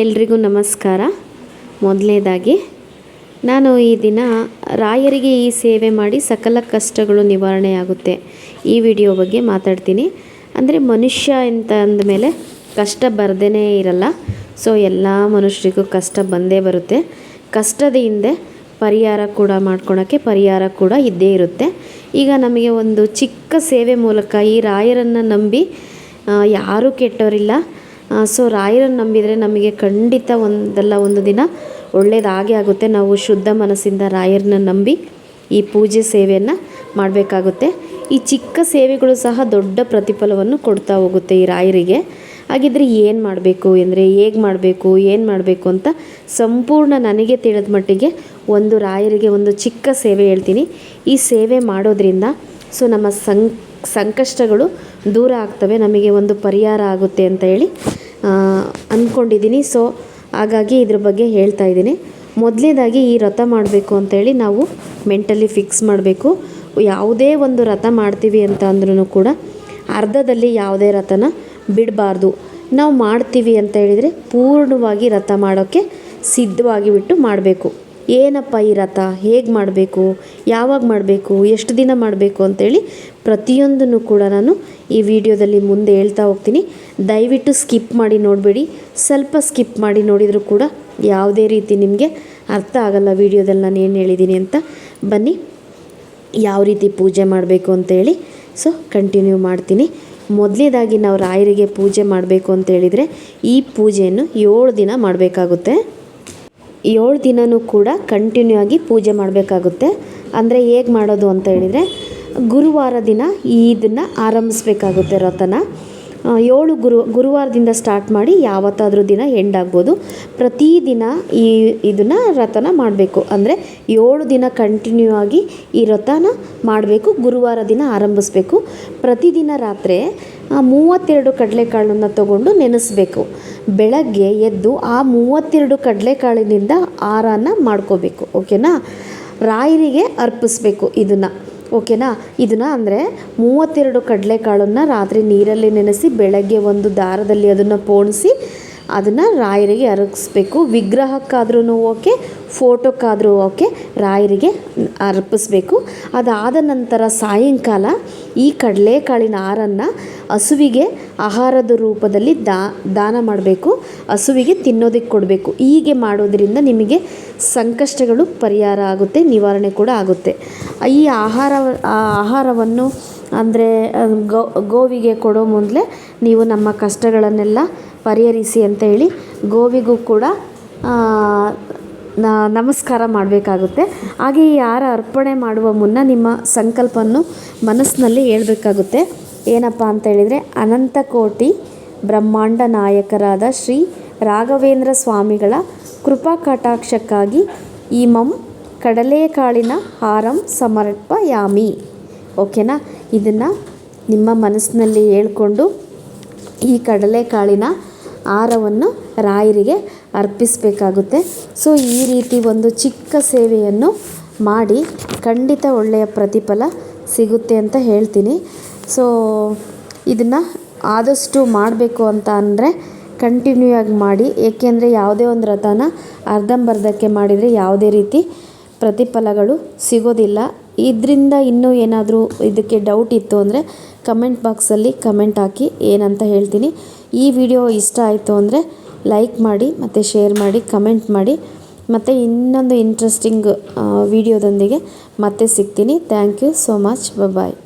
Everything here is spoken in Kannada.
ಎಲ್ರಿಗೂ ನಮಸ್ಕಾರ. ಮೊದಲನೇದಾಗಿ ನಾನು ಈ ದಿನ ರಾಯರಿಗೆ ಈ ಸೇವೆ ಮಾಡಿ ಸಕಲ ಕಷ್ಟಗಳು ನಿವಾರಣೆಯಾಗುತ್ತೆ. ಈ ವಿಡಿಯೋ ಬಗ್ಗೆ ಮಾತಾಡ್ತೀನಿ. ಅಂದರೆ ಮನುಷ್ಯ ಅಂತ ಅಂದಮೇಲೆ ಕಷ್ಟ ಬರದೇ ಇರಲ್ಲ. ಸೊ ಎಲ್ಲ ಮನುಷ್ಯರಿಗೂ ಕಷ್ಟ ಬಂದೇ ಬರುತ್ತೆ. ಕಷ್ಟದ ಹಿಂದೆ ಪರಿಹಾರ ಕೂಡ ಮಾಡ್ಕೊಳಕ್ಕೆ ಪರಿಹಾರ ಕೂಡ ಇದ್ದೇ ಇರುತ್ತೆ. ಈಗ ನಮಗೆ ಒಂದು ಚಿಕ್ಕ ಸೇವೆ ಮೂಲಕ ಈ ರಾಯರನ್ನು ನಂಬಿ ಯಾರೂ ಕೆಟ್ಟವರಿಲ್ಲ. ಸೊ ರಾಯರನ್ನು ನಂಬಿದರೆ ನಮಗೆ ಖಂಡಿತ ಒಂದಲ್ಲ ಒಂದು ದಿನ ಒಳ್ಳೆಯದಾಗೇ ಆಗುತ್ತೆ. ನಾವು ಶುದ್ಧ ಮನಸ್ಸಿಂದ ರಾಯರನ್ನ ನಂಬಿ ಈ ಪೂಜೆ ಸೇವೆಯನ್ನು ಮಾಡಬೇಕಾಗುತ್ತೆ. ಈ ಚಿಕ್ಕ ಸೇವೆಗಳು ಸಹ ದೊಡ್ಡ ಪ್ರತಿಫಲವನ್ನು ಕೊಡ್ತಾ ಹೋಗುತ್ತೆ ಈ ರಾಯರಿಗೆ. ಹಾಗಿದ್ರೆ ಏನು ಮಾಡಬೇಕು ಅಂದರೆ ಹೇಗೆ ಮಾಡಬೇಕು, ಏನು ಮಾಡಬೇಕು ಅಂತ ಸಂಪೂರ್ಣ ನನಗೆ ತಿಳಿದ ಮಟ್ಟಿಗೆ ಒಂದು ರಾಯರಿಗೆ ಒಂದು ಚಿಕ್ಕ ಸೇವೆ ಹೇಳ್ತೀನಿ. ಈ ಸೇವೆ ಮಾಡೋದ್ರಿಂದ ಸೊ, ನಮ್ಮ ಸಂಕಷ್ಟಗಳು ದೂರ ಆಗ್ತವೆ, ನಮಗೆ ಒಂದು ಪರಿಹಾರ ಆಗುತ್ತೆ ಅಂತ ಹೇಳಿ ಅಂದ್ಕೊಂಡಿದ್ದೀನಿ ಸೊ ಹಾಗಾಗಿ ಇದ್ರ ಬಗ್ಗೆ ಹೇಳ್ತಾ ಇದ್ದೀನಿ. ಮೊದಲನೇದಾಗಿ ಈ ರಥ ಮಾಡಬೇಕು ಅಂತೇಳಿ ನಾವು ಮೆಂಟಲಿ ಫಿಕ್ಸ್ ಮಾಡಬೇಕು. ಯಾವುದೇ ಒಂದು ರಥ ಮಾಡ್ತೀವಿ ಅಂತ ಅಂದ್ರೂ ಕೂಡ ಅರ್ಧದಲ್ಲಿ ಯಾವುದೇ ರಥನ ಬಿಡಬಾರ್ದು. ನಾವು ಮಾಡ್ತೀವಿ ಅಂತ ಹೇಳಿದರೆ ಪೂರ್ಣವಾಗಿ ರಥ ಮಾಡೋಕ್ಕೆ ಸಿದ್ಧವಾಗಿ ಬಿಟ್ಟು ಮಾಡಬೇಕು. ಏನಪ್ಪ ಈ ರಥ? ಹೇಗೆ ಮಾಡಬೇಕು? ಯಾವಾಗ ಮಾಡಬೇಕು? ಎಷ್ಟು ದಿನ ಮಾಡಬೇಕು ಅಂತೇಳಿ ಪ್ರತಿಯೊಂದನ್ನು ಕೂಡ ನಾನು ಈ ವಿಡಿಯೋದಲ್ಲಿ ಮುಂದೆ ಹೇಳ್ತಾ ಹೋಗ್ತೀನಿ. ದಯವಿಟ್ಟು ಸ್ಕಿಪ್ ಮಾಡಿ ನೋಡಬೇಡಿ. ಸ್ವಲ್ಪ ಸ್ಕಿಪ್ ಮಾಡಿ ನೋಡಿದರೂ ಕೂಡ ಯಾವುದೇ ರೀತಿ ನಿಮಗೆ ಅರ್ಥ ಆಗಲ್ಲ ವಿಡಿಯೋದಲ್ಲಿ ನಾನು ಏನು ಹೇಳಿದ್ದೀನಿ ಅಂತ. ಬನ್ನಿ, ಯಾವ ರೀತಿ ಪೂಜೆ ಮಾಡಬೇಕು ಅಂತೇಳಿ. ಸೊ, ಕಂಟಿನ್ಯೂ ಮಾಡ್ತೀನಿ. ಮೊದಲನೇದಾಗಿ ನಾವು ರಾಯರಿಗೆ ಪೂಜೆ ಮಾಡಬೇಕು ಅಂತ ಹೇಳಿದರೆ ಈ ಪೂಜೆಯನ್ನು ಏಳು ದಿನ ಮಾಡಬೇಕಾಗುತ್ತೆ. ಏಳು ದಿನವೂ ಕೂಡ ಕಂಟಿನ್ಯೂ ಆಗಿ ಪೂಜೆ ಮಾಡಬೇಕಾಗುತ್ತೆ. ಅಂದರೆ ಹೇಗೆ ಮಾಡೋದು ಅಂತ ಹೇಳಿದರೆ ಗುರುವಾರ ದಿನ ಇದನ್ನು ಆರಂಭಿಸ್ಬೇಕಾಗುತ್ತೆ ಆ, ಏಳು ಗುರು ಗುರುವಾರದಿಂದ ಸ್ಟಾರ್ಟ್ ಮಾಡಿ ಯಾವತ್ತಾದರೂ ದಿನ ಎಂಡ್ ಆಗ್ಬೋದು. ಪ್ರತಿದಿನ ಈ ಇದನ್ನು ರಥನ ಮಾಡಬೇಕು. ಅಂದರೆ ಏಳು ದಿನ ಕಂಟಿನ್ಯೂ ಆಗಿ ಈ ವ್ರತನ ಮಾಡಬೇಕು ಗುರುವಾರ ದಿನ ಆರಂಭಿಸ್ಬೇಕು. ಪ್ರತಿದಿನ ರಾತ್ರಿ ಆ, ಮೂವತ್ತೆರಡು ಕಡಲೆಕಾಳನ್ನು ತಗೊಂಡು ನೆನೆಸಬೇಕು. ಬೆಳಗ್ಗೆ ಎದ್ದು ಆ ಮೂವತ್ತೆರಡು ಕಡಲೆಕಾಳಿನಿಂದ ಆರಾನ ಮಾಡ್ಕೋಬೇಕು ಓಕೆನಾ? ರಾಯರಿಗೆ ಅರ್ಪಿಸ್ಬೇಕು ಇದನ್ನು ಓಕೆನಾ? ಇದನ್ನು ಅಂದರೆ ಮೂವತ್ತೆರಡು ಕಡಲೆಕಾಳನ್ನು ರಾತ್ರಿ ನೀರಲ್ಲಿ ನೆನೆಸಿ ಬೆಳಗ್ಗೆ ಒಂದು ದಾರದಲ್ಲಿ ಅದನ್ನು ಪೋಣಿಸಿ ಅದನ್ನು ರಾಯರಿಗೆ ಅರ್ಪಿಸ್ಬೇಕು. ವಿಗ್ರಹಕ್ಕಾದ್ರೂ ಓಕೆ, ಫೋಟೋಕ್ಕಾದರೂ ಓಕೆ, ರಾಯರಿಗೆ ಅರ್ಪಿಸ್ಬೇಕು. ಅದಾದ ನಂತರ ಸಾಯಂಕಾಲ ಈ ಕಡಲೆಕಾಳಿನ ಆರನ್ನು ಹಸುವಿಗೆ ಆಹಾರದ ರೂಪದಲ್ಲಿ ದಾ, ದಾನ ಮಾಡಬೇಕು. ಹಸುವಿಗೆ ತಿನ್ನೋದಕ್ಕೆ ಕೊಡಬೇಕು. ಹೀಗೆ ಮಾಡೋದರಿಂದ ನಿಮಗೆ ಸಂಕಷ್ಟಗಳು ಪರಿಹಾರ ಆಗುತ್ತೆ, ನಿವಾರಣೆ ಕೂಡ ಆಗುತ್ತೆ. ಈ ಆಹಾರ ಆಹಾರವನ್ನು ಅಂದರೆ ಗೋ, ಗೋವಿಗೆ ಕೊಡೋ ಮೊದಲೇ ನೀವು ನಮ್ಮ ಕಷ್ಟಗಳನ್ನೆಲ್ಲ ಪರಿಹರಿಸಿ ಅಂತ ಹೇಳಿ ಗೋವಿಗೂ ಕೂಡ ನಮಸ್ಕಾರ ಮಾಡಬೇಕಾಗುತ್ತೆ. ಹಾಗೆ ಈ ಹಾರ ಅರ್ಪಣೆ ಮಾಡುವ ಮುನ್ನ ನಿಮ್ಮ ಸಂಕಲ್ಪವನ್ನು ಮನಸ್ಸಿನಲ್ಲಿ ಹೇಳ್ಬೇಕಾಗುತ್ತೆ. ಏನಪ್ಪ ಅಂತ ಹೇಳಿದರೆ, ಅನಂತ ಕೋಟಿ ಬ್ರಹ್ಮಾಂಡ ನಾಯಕರಾದ ಶ್ರೀ ರಾಘವೇಂದ್ರ ಸ್ವಾಮಿಗಳ ಕೃಪಾ ಕಟಾಕ್ಷಕ್ಕಾಗಿ ಈ ಕಡಲೆಕಾಳಿನ ಹಾರಂ ಸಮರ್ಪಯಾಮಿ. ಓಕೆನಾ? ಇದನ್ನು ನಿಮ್ಮ ಮನಸ್ಸಿನಲ್ಲಿ ಹೇಳ್ಕೊಂಡು ಈ ಕಡಲೆಕಾಳಿನ ಆಹಾರವನ್ನು ರಾಯರಿಗೆ ಅರ್ಪಿಸಬೇಕಾಗುತ್ತೆ. ಸೊ ಈ ರೀತಿ ಒಂದು ಚಿಕ್ಕ ಸೇವೆಯನ್ನು ಮಾಡಿ ಖಂಡಿತ ಒಳ್ಳೆಯ ಪ್ರತಿಫಲ ಸಿಗುತ್ತೆ ಅಂತ ಹೇಳ್ತೀನಿ. ಸೊ ಇದನ್ನು ಆದಷ್ಟು ಮಾಡಬೇಕು ಅಂತ ಅಂದರೆ ಕಂಟಿನ್ಯೂ ಆಗಿ ಮಾಡಿ, ಏಕೆಂದರೆ ಯಾವುದೇ ಒಂದು ರಥನ ಅರ್ಧಂಬರ್ಧಕ್ಕೆ ಮಾಡಿದರೆ ಯಾವುದೇ ರೀತಿ ಪ್ರತಿಫಲಗಳು ಸಿಗೋದಿಲ್ಲ. ಇದರಿಂದ ಇನ್ನೂ ಏನಾದರೂ ಇದಕ್ಕೆ ಡೌಟ್ ಇತ್ತು ಅಂದರೆ ಕಮೆಂಟ್ ಬಾಕ್ಸಲ್ಲಿ ಕಮೆಂಟ್ ಹಾಕಿ ಏನಂತ ಹೇಳ್ತೀನಿ. ಈ ವಿಡಿಯೋ ಇಷ್ಟ ಆಯಿತು ಅಂದರೆ ಲೈಕ್ ಮಾಡಿ, ಮತ್ತು ಶೇರ್ ಮಾಡಿ ಕಮೆಂಟ್ ಮಾಡಿ, ಮತ್ತು ಇನ್ನೊಂದು ಇಂಟ್ರೆಸ್ಟಿಂಗ್ ವಿಡಿಯೋದೊಂದಿಗೆ ಮತ್ತೆ ಸಿಗ್ತೀನಿ. Thank you so much bye